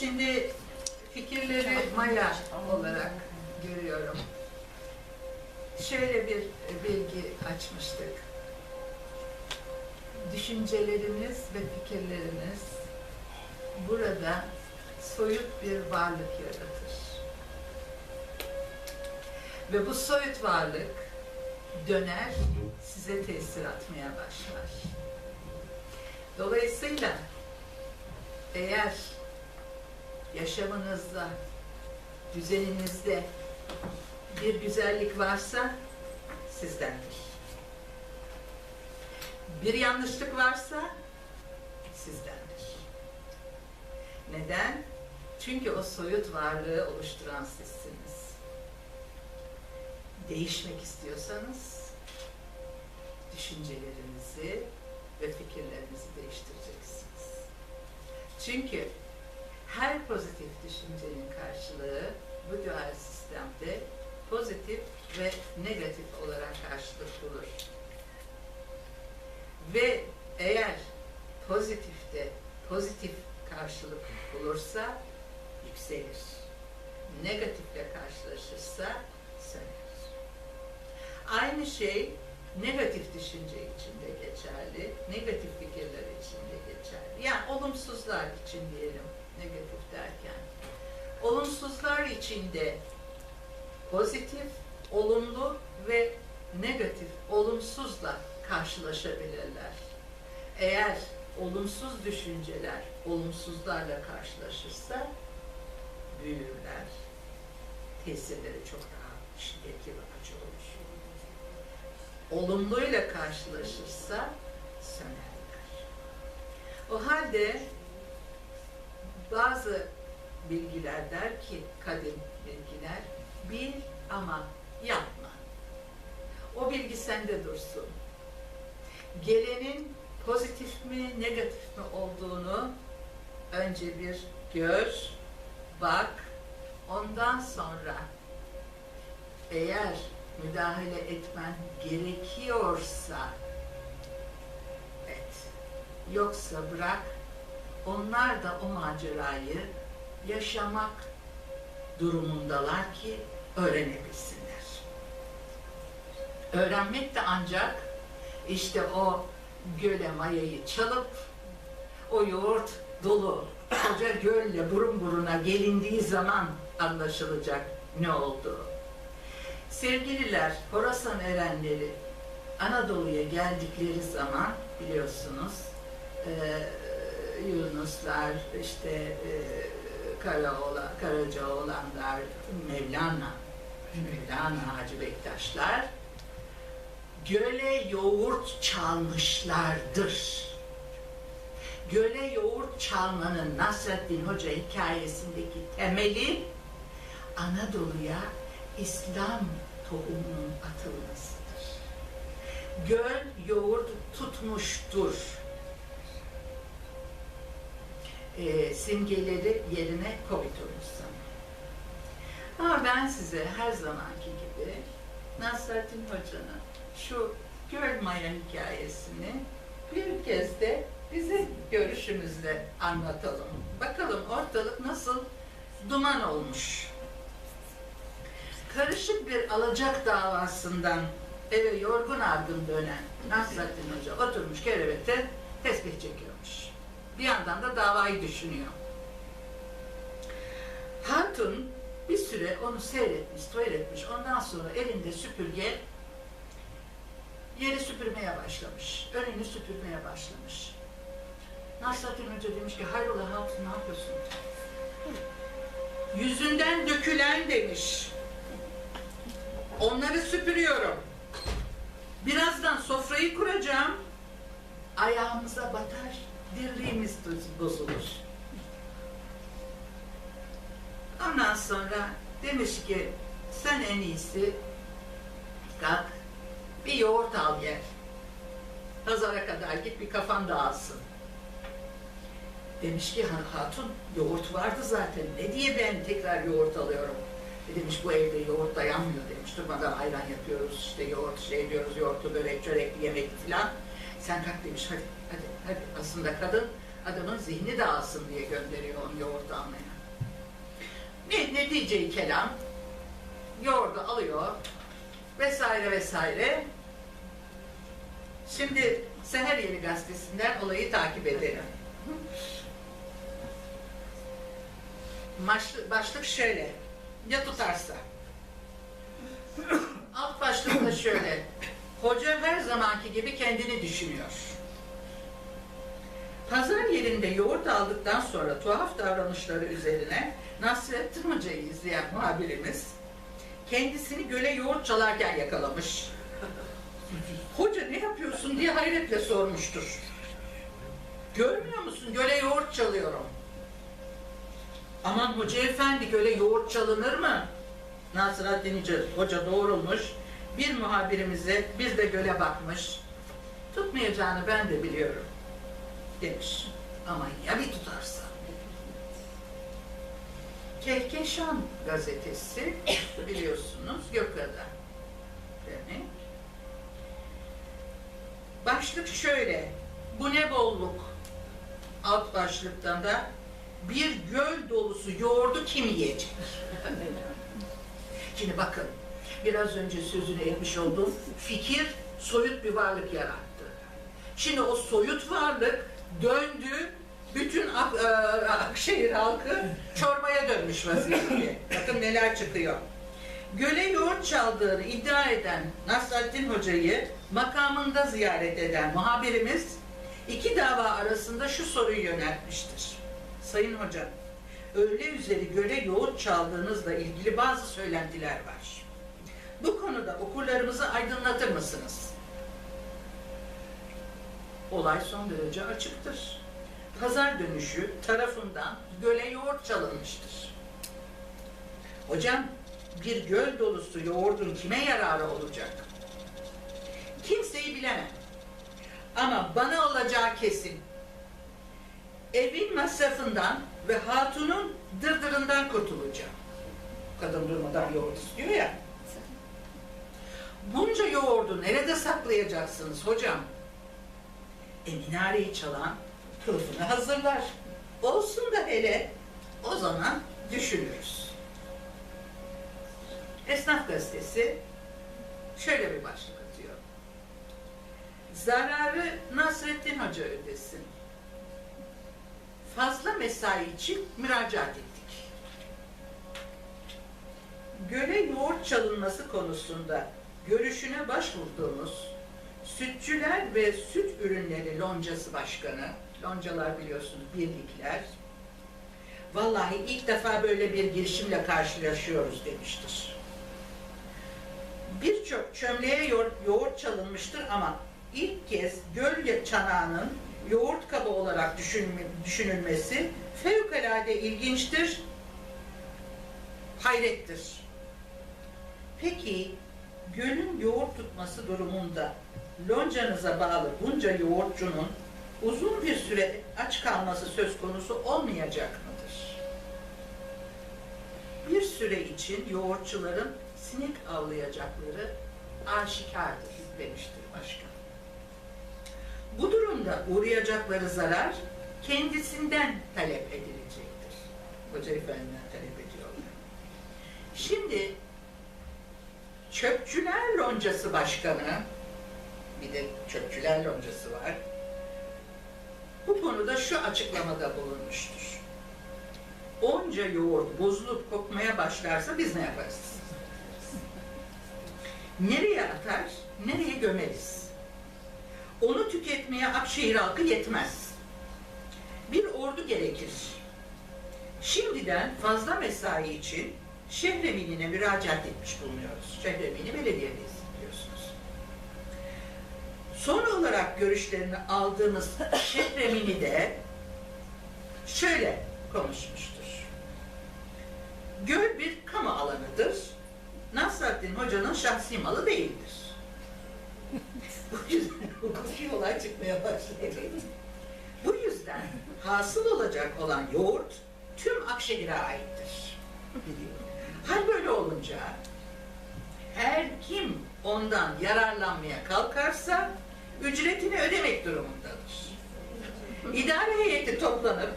Şimdi fikirleri maya olarak görüyorum. Şöyle bir bilgi açmıştık. Düşüncelerimiz ve fikirlerimiz burada soyut bir varlık yaratır. Ve bu soyut varlık döner, size tesir atmaya başlar. Dolayısıyla eğer yaşamınızda, düzeninizde bir güzellik varsa sizdendir. Bir yanlışlık varsa sizdendir. Neden? Çünkü o soyut varlığı oluşturan sizsiniz. Değişmek istiyorsanız düşüncelerinizi ve fikirlerinizi değiştireceksiniz. Çünkü her pozitif düşüncenin karşılığı bu dual sistemde pozitif ve negatif olarak karşılık bulur. Ve eğer pozitifte pozitif karşılık bulursa yükselir. Negatifle karşılaşırsa söner. Aynı şey negatif düşünce için de geçerli, negatif fikirler için de geçerli. Yani olumsuzlar için diyelim negatif derken. Olumsuzlar için de pozitif, olumlu ve negatif, olumsuzla karşılaşabilirler. Eğer olumsuz düşünceler olumsuzlarla karşılaşırsa büyürler. Tesirleri çok daha şiddetli ve acı olur. Olumluyla karşılaşırsa sönerler. O halde bazı bilgiler der ki, kadim bilgiler, bil ama yapma. O bilgi sende dursun. Gelenin pozitif mi, negatif mi olduğunu önce bir gör, bak, ondan sonra eğer müdahale etmen gerekiyorsa et. Yoksa bırak, onlar da o macerayı yaşamak durumundalar ki öğrenebilsinler. Öğrenmek de ancak işte o göle mayayı çalıp o yoğurt dolu koca gölle burun buruna gelindiği zaman anlaşılacak ne olduğu. Sevgililer, Horasan erenleri Anadolu'ya geldikleri zaman biliyorsunuz e, Yunuslar, işte e, Karaoğlan, Karacaoğlanlar, Mevlana, Mevlana Hacı Bektaşlar göle yoğurt çalmışlardır. Göle yoğurt çalmanın Nasreddin Hoca hikayesindeki temeli Anadolu'ya İslam tohumunun atılmasıdır. Göl yoğurt tutmuştur. E, simgeleri yerine koydunuz sana. Ama ben size her zamanki gibi Nasreddin Hoca'nın şu göl maya hikayesini bir kez de bize görüşümüzle anlatalım. Bakalım ortalık nasıl duman olmuş karışık bir alacak davasından eve yorgun argın dönen Nasrettin Hoca oturmuş kerevete tesbih çekiyormuş. Bir yandan da davayı düşünüyor. Hatun bir süre onu seyretmiş, seyretmiş. Ondan sonra elinde süpürge yeri süpürmeye başlamış. Önünü süpürmeye başlamış. Nasrettin Hoca demiş ki hayrola Hatun ne yapıyorsun? Yüzünden dökülen demiş. Onları süpürüyorum. Birazdan sofrayı kuracağım. Ayağımıza batar, dirliğimiz bozulur. Ondan sonra demiş ki sen en iyisi kalk bir yoğurt al yer. Pazara kadar git bir kafan dağılsın. Demiş ki hatun yoğurt vardı zaten ne diye ben tekrar yoğurt alıyorum. E demiş bu evde yoğurt dayanmıyor demiş. Durmadan ayran yapıyoruz, işte yoğurt şey diyoruz, yoğurtlu börek, çörekli yemek falan. Sen kalk demiş, hadi, hadi, Aslında kadın Adamın zihni dağılsın diye gönderiyor onu yoğurt almaya. Ne, neticeyi kelam yoğurdu alıyor vesaire vesaire. Şimdi Seher Yeni Gazetesi'nden olayı takip edelim. Başlık, şöyle. Ya tutarsa. Alt başlık da şöyle. Hoca her zamanki gibi kendini düşünüyor. Pazar yerinde yoğurt aldıktan sonra tuhaf davranışları üzerine Nasrettin Hoca'yı izleyen muhabirimiz kendisini göle yoğurt çalarken yakalamış. Hoca ne yapıyorsun diye hayretle sormuştur. Görmüyor musun göle yoğurt çalıyorum. Aman hoca efendi göle yoğurt çalınır mı? Nasrettin Hoca, doğrulmuş. Bir muhabirimize bir de göle bakmış. Tutmayacağını ben de biliyorum demiş. Ama ya bir tutarsa? Kehkeşan gazetesi biliyorsunuz Gökada demek. Başlık şöyle. Bu ne bolluk? Alt başlıktan da bir göl dolusu yoğurdu kim yiyecek? Şimdi bakın, biraz önce sözünü etmiş olduğum fikir soyut bir varlık yarattı. Şimdi o soyut varlık döndü, bütün Ak- e, Akşehir halkı çorbaya dönmüş vaziyette. Bakın neler çıkıyor. Göle yoğurt çaldığını iddia eden Nasrettin Hoca'yı makamında ziyaret eden muhabirimiz iki dava arasında şu soruyu yöneltmiştir. Sayın Hocam, öğle üzeri göle yoğurt çaldığınızla ilgili bazı söylentiler var. Bu konuda okurlarımızı aydınlatır mısınız? Olay son derece açıktır. Pazar dönüşü tarafından göle yoğurt çalınmıştır. Hocam, bir göl dolusu yoğurdun kime yararı olacak? Kimseyi bilemem. Ama bana olacağı kesin. Evin masrafından ve hatunun dırdırından kurtulacağım. Kadın durmadan yoğurt istiyor ya. Bunca yoğurdu nerede saklayacaksınız hocam? E minareyi çalan kılıfını hazırlar. Olsun da hele o zaman düşünürüz. Esnaf gazetesi şöyle bir başlık atıyor. Zararı Nasrettin Hoca ödesin. Fazla mesai için müracaat ettik. Göle yoğurt çalınması konusunda görüşüne başvurduğumuz Sütçüler ve Süt Ürünleri Loncası Başkanı, loncalar biliyorsunuz birlikler, vallahi ilk defa böyle bir girişimle karşılaşıyoruz demiştir. Birçok çömleğe yoğurt, çalınmıştır ama ilk kez göl çanağının yoğurt kabı olarak düşünülmesi fevkalade ilginçtir, hayrettir. Peki gölün yoğurt tutması durumunda loncanıza bağlı bunca yoğurtçunun uzun bir süre aç kalması söz konusu olmayacak mıdır? Bir süre için yoğurtçuların sinek avlayacakları aşikardır demiştir başkan. Bu durumda uğrayacakları zarar kendisinden talep edilecektir. Hoca efendiden talep ediyorlar. Şimdi Çöpçüler Loncası Başkanı, bir de Çöpçüler Loncası var, bu konuda şu açıklamada bulunmuştur. Onca yoğurt bozulup kokmaya başlarsa biz ne yaparız? Nereye atar, nereye gömeriz? Onu tüketmeye Akşehir halkı yetmez. Bir ordu gerekir. Şimdiden fazla mesai için Şehremini'ne müracaat etmiş bulunuyoruz. Şehremini belediyedeyiz biliyorsunuz. Son olarak görüşlerini aldığımız Şehremini de şöyle konuşmuştur. Göl bir kamu alanıdır. Nasrettin Hoca'nın şahsi malı değildir. Bu yüzden hukuki olay çıkmaya başladı. Bu yüzden hasıl olacak olan yoğurt tüm Akşehir'e aittir. Hal böyle olunca her kim ondan yararlanmaya kalkarsa ücretini ödemek durumundadır. İdare heyeti toplanıp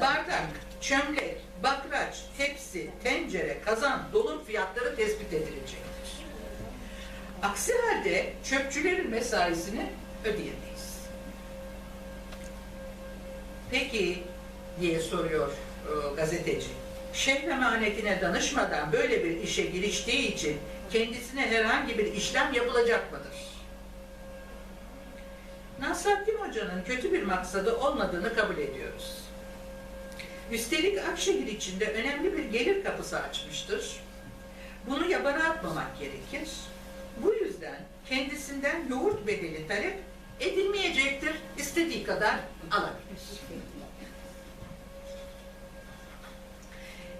bardak, çömlek, bakraç, tepsi, tencere, kazan, dolum fiyatları tespit edilecektir. Aksi halde çöpçülerin mesaisini ödeyemeyiz. Peki diye soruyor e, gazeteci. Şehir emanetine danışmadan böyle bir işe giriştiği için kendisine herhangi bir işlem yapılacak mıdır? Nasrettin Hoca'nın kötü bir maksadı olmadığını kabul ediyoruz. Üstelik Akşehir içinde önemli bir gelir kapısı açmıştır. Bunu yabana atmamak gerekir. Bu yüzden kendisinden yoğurt bedeli talep edilmeyecektir. İstediği kadar alabilir.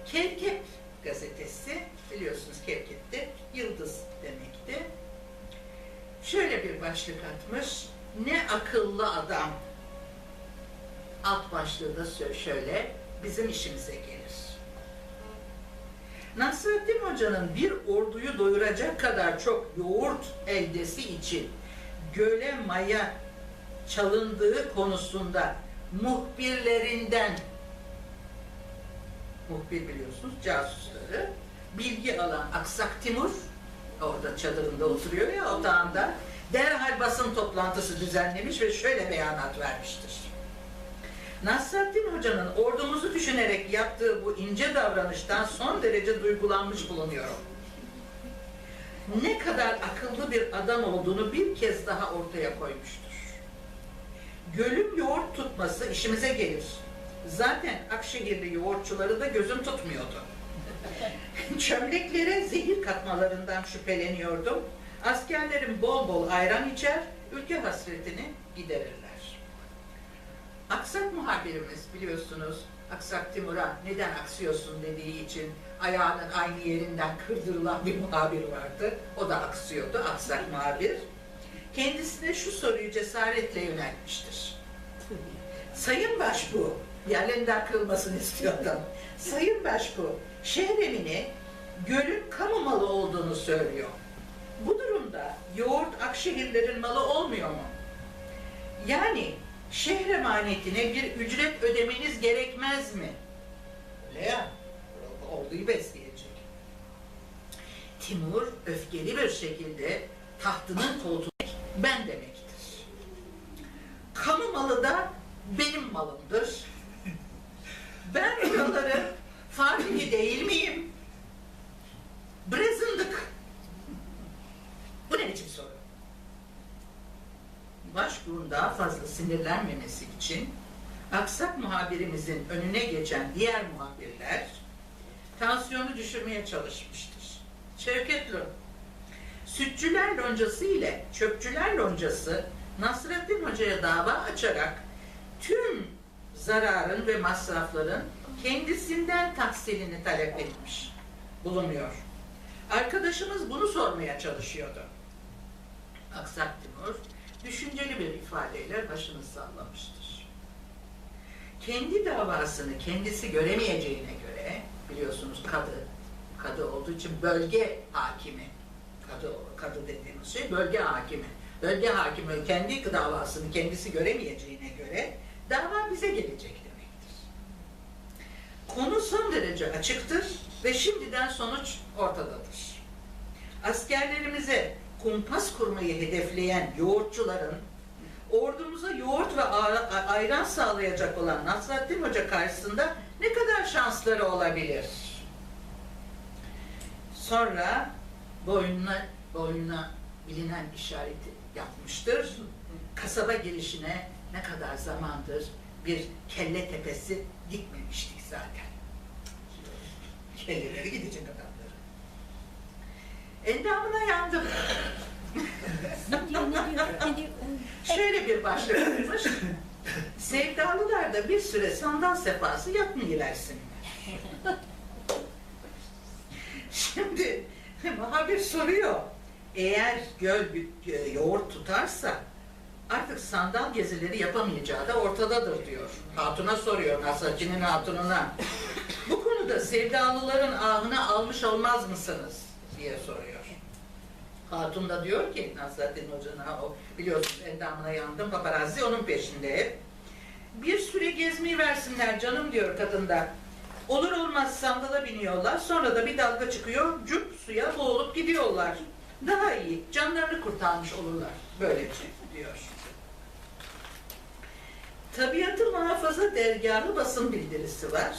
Kevkep gazetesi, biliyorsunuz Kevkep'te yıldız demekti. Şöyle bir başlık atmış, ne akıllı adam. Alt başlığı da şöyle, bizim işimize gelir. Nasrettin Hoca'nın bir orduyu doyuracak kadar çok yoğurt eldesi için göle maya çalındığı konusunda muhbirlerinden muhbir biliyorsunuz casusları bilgi alan Aksak Timur orada çadırında oturuyor ya otağında derhal basın toplantısı düzenlemiş ve şöyle beyanat vermiştir. Nasrettin Hoca'nın ordumuzu düşünerek yaptığı bu ince davranıştan son derece duygulanmış bulunuyorum. Ne kadar akıllı bir adam olduğunu bir kez daha ortaya koymuştur. Gölün yoğurt tutması işimize gelir. Zaten Akşehirli yoğurtçuları da gözüm tutmuyordu. Çömleklere zehir katmalarından şüpheleniyordum. Askerlerin bol bol ayran içer, ülke hasretini giderirler. Aksak muhabirimiz biliyorsunuz Aksak Timur'a neden aksıyorsun dediği için ayağının aynı yerinden kırdırılan bir muhabir vardı. O da aksıyordu Aksak muhabir. Kendisine şu soruyu cesaretle yöneltmiştir. Sayın Başbu, yerlerinden kırılmasını istiyordum. Sayın Başbu, şehremini gölün kamu malı olduğunu söylüyor. Bu durumda yoğurt Akşehirlerin malı olmuyor mu? Yani şehir emanetine bir ücret ödemeniz gerekmez mi? Öyle ya, orduyu besleyecek. Timur öfkeli bir şekilde tahtının koltuğuna ben demektir. Kamu malı da benim malımdır. Ben buraların fatihi değil miyim? Brezındık. Bu ne biçim soru? Başbuğun daha fazla sinirlenmemesi için aksak muhabirimizin önüne geçen diğer muhabirler tansiyonu düşürmeye çalışmıştır. Şevket Sütçüler loncası ile çöpçüler loncası Nasrettin Hoca'ya dava açarak tüm zararın ve masrafların kendisinden tahsilini talep etmiş bulunuyor. Arkadaşımız bunu sormaya çalışıyordu. Aksak Timur düşünceli bir ifadeyle başını sallamıştır. Kendi davasını kendisi göremeyeceğine göre biliyorsunuz kadı, kadı olduğu için bölge hakimi, kadı, kadı dediğimiz şey bölge hakimi. Bölge hakimi kendi davasını kendisi göremeyeceğine göre dava bize gelecek demektir. Konu son derece açıktır ve şimdiden sonuç ortadadır. Askerlerimize kumpas kurmayı hedefleyen yoğurtçuların ordumuza yoğurt ve ayran sağlayacak olan Nasrettin Hoca karşısında ne kadar şansları olabilir? Sonra boynuna, boynuna bilinen işareti yapmıştır. Kasaba girişine ne kadar zamandır bir kelle tepesi dikmemiştik zaten. Kelleleri gidecek adamları. Endamına yandım. Ne diyor, ne diyor, ne diyor? Şöyle bir başlık atmış. Sevdalılar da bir süre sandal sefası yapmayıversinler. Şimdi muhabir soruyor. Eğer göl bir- yoğurt tutarsa artık sandal gezileri yapamayacağı da ortadadır diyor. Hatuna soruyor Nasrettin'in hatununa. Bu konuda sevdalıların ahını almış olmaz mısınız diye soruyor. Hatun da diyor ki Nasrettin Hoca'na o biliyorsunuz endamına yandım paparazzi onun peşinde hep. Bir süre gezmeyi versinler canım diyor kadında. Olur olmaz sandala biniyorlar. Sonra da bir dalga çıkıyor. Cüp suya boğulup gidiyorlar. Daha iyi. Canlarını kurtarmış olurlar. Böylece diyor. Tabiatı Muhafaza Dergahı basın bildirisi var.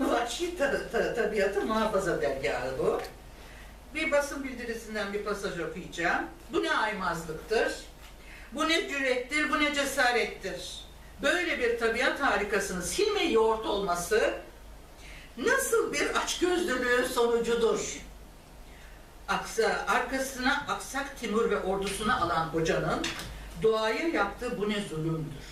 Vahşi ta- Tabiatı Muhafaza Dergahı bu. Bir basın bildirisinden bir pasaj okuyacağım. Bu ne aymazlıktır? Bu ne cürettir, bu ne cesarettir? Böyle bir tabiat harikasının silme yoğurt olması nasıl bir açgözlülüğün sonucudur? Aksa, arkasına Aksak Timur ve ordusunu alan hocanın doğaya yaptığı bu ne zulümdür?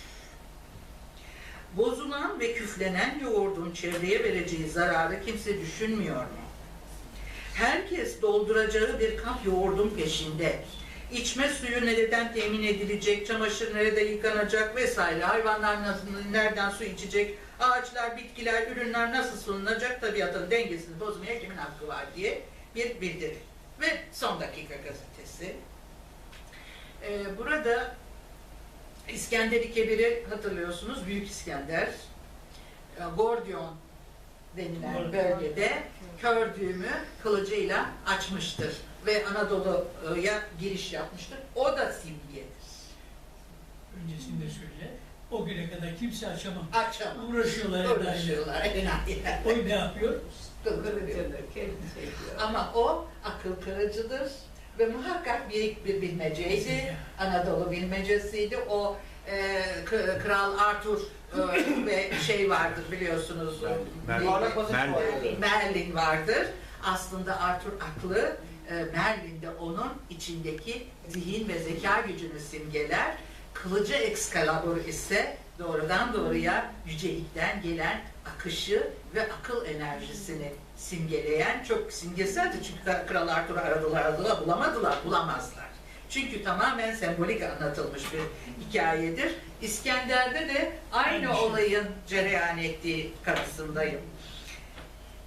Bozulan ve küflenen yoğurdun çevreye vereceği zararı kimse düşünmüyor mu? Herkes dolduracağı bir kap yoğurdun peşinde. İçme suyu nereden temin edilecek, çamaşır nerede yıkanacak vesaire, hayvanlar nasıl, nereden su içecek, ağaçlar, bitkiler, ürünler nasıl sunulacak, tabiatın dengesini bozmaya kimin hakkı var diye bir bildiri. Ve son dakika gazetesi. Ee, burada İskender Kebir'i hatırlıyorsunuz, Büyük İskender. Gordion denilen bölgede kör düğümü kılıcıyla açmıştır ve Anadolu'ya giriş yapmıştır. O da simgedir. Öncesinde söyle. O güne kadar kimse açamam. Açamam. Uğraşıyorlar. Uğraşıyorlar. O ne yapıyor? Ama o akıl kırıcıdır ve muhakkak bir, bir bilmeceydi. Anadolu bilmecesiydi. O e, Kral Arthur e, ve şey vardır biliyorsunuz. Merlin. Bir- Merlin. Merlin vardır. Aslında Arthur aklı, e, Merlin de onun içindeki zihin ve zeka gücünü simgeler. Kılıcı Excalibur ise doğrudan doğruya yücelikten gelen akışı ve akıl enerjisini simgeleyen çok simgeseldi. Çünkü Kral Arthur'u aradılar aradılar bulamadılar bulamazlar. Çünkü tamamen sembolik anlatılmış bir hikayedir. İskender'de de aynı Aynı şey. olayın cereyan ettiği kanısındayım.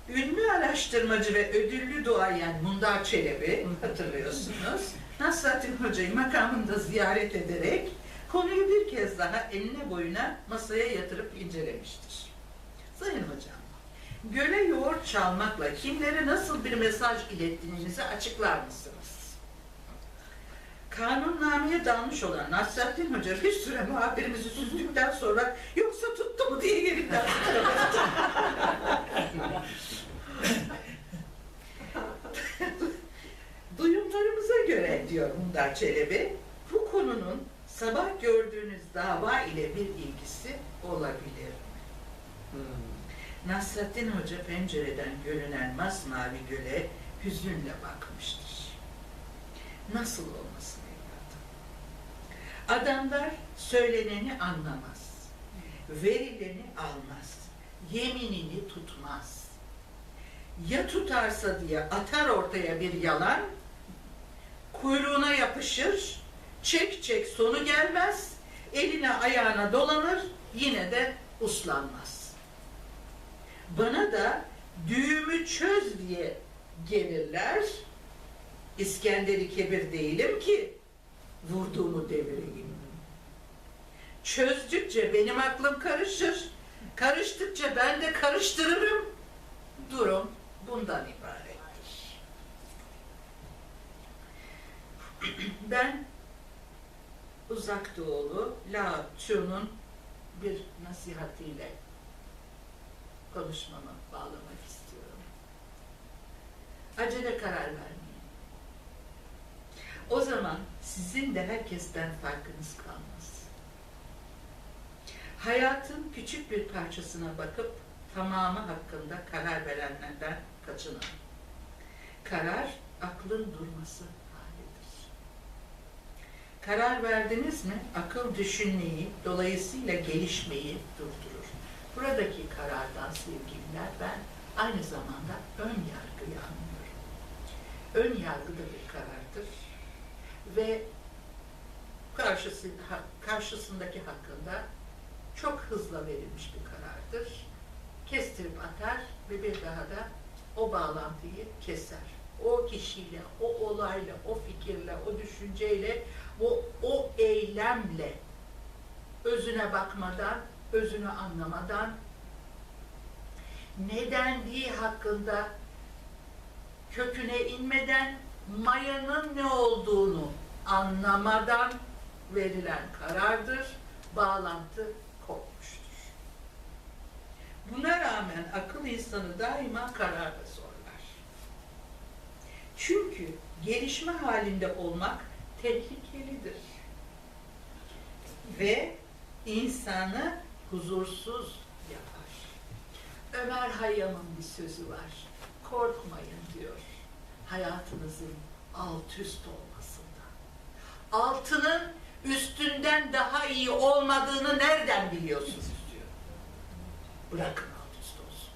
Ünlü araştırmacı ve ödüllü duayen Mundar Çelebi hatırlıyorsunuz. Nasrattin Hoca'yı makamında ziyaret ederek konuyu bir kez daha eline boyuna masaya yatırıp incelemiştir. Sayın Hocam, göle yoğurt çalmakla kimlere nasıl bir mesaj ilettiğinizi açıklar mısınız? Kanunnameye dalmış olan Nasrettin Hoca bir süre muhabirimizi süzdükten sonra yoksa tuttu mu diye yeniden Duyumlarımıza göre diyor Mundar Çelebi, bu konunun sabah gördüğünüz dava ile bir ilgisi olabilir. Nasrettin Hoca pencereden görünen masmavi göle hüzünle bakmıştır. Nasıl olmasın? Adamlar söyleneni anlamaz, verileni almaz, yeminini tutmaz. Ya tutarsa diye atar ortaya bir yalan, kuyruğuna yapışır, çek çek sonu gelmez, eline ayağına dolanır, yine de uslanmaz. Bana da düğümü çöz diye gelirler. İskender-i Kebir değilim ki vurduğumu devireyim. Çözdükçe benim aklım karışır, karıştıkça ben de karıştırırım. Durum bundan ibarettir. Ben Uzak Doğulu La Chu'nun bir nasihatiyle konuşmamı bağlamak istiyorum. Acele karar vermeyin. O zaman sizin de herkesten farkınız kalmaz. Hayatın küçük bir parçasına bakıp tamamı hakkında karar verenlerden kaçının. Karar aklın durması halidir. Karar verdiniz mi akıl düşünmeyi, dolayısıyla gelişmeyi durdurur. Buradaki karardan sevgililer ben aynı zamanda ön yargıyı anlıyorum. Ön yargı da bir karardır ve karşısı, karşısındaki hakkında çok hızla verilmiş bir karardır. Kestirip atar ve bir daha da o bağlantıyı keser. O kişiyle, o olayla, o fikirle, o düşünceyle, o, o eylemle özüne bakmadan özünü anlamadan, nedenliği hakkında köküne inmeden, mayanın ne olduğunu anlamadan verilen karardır, bağlantı kopmuştur. Buna rağmen akıl insanı daima kararla zorlar. Çünkü gelişme halinde olmak tehlikelidir. Ve insanı huzursuz yapar. Ömer Hayyam'ın bir sözü var. Korkmayın diyor. Hayatınızın alt üst olmasından. Altının üstünden daha iyi olmadığını nereden biliyorsunuz diyor. Bırakın alt üst olsun.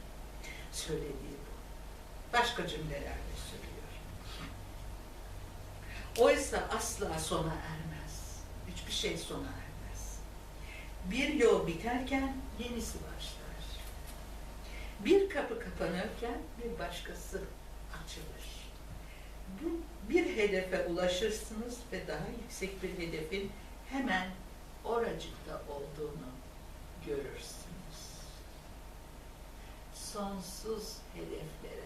Söylediği bu. Başka cümlelerle söylüyor. Oysa asla sona ermez. Hiçbir şey sona ermez. Bir yol biterken yenisi başlar. Bir kapı kapanırken bir başkası açılır. Bir hedefe ulaşırsınız ve daha yüksek bir hedefin hemen oracıkta olduğunu görürsünüz. Sonsuz hedeflere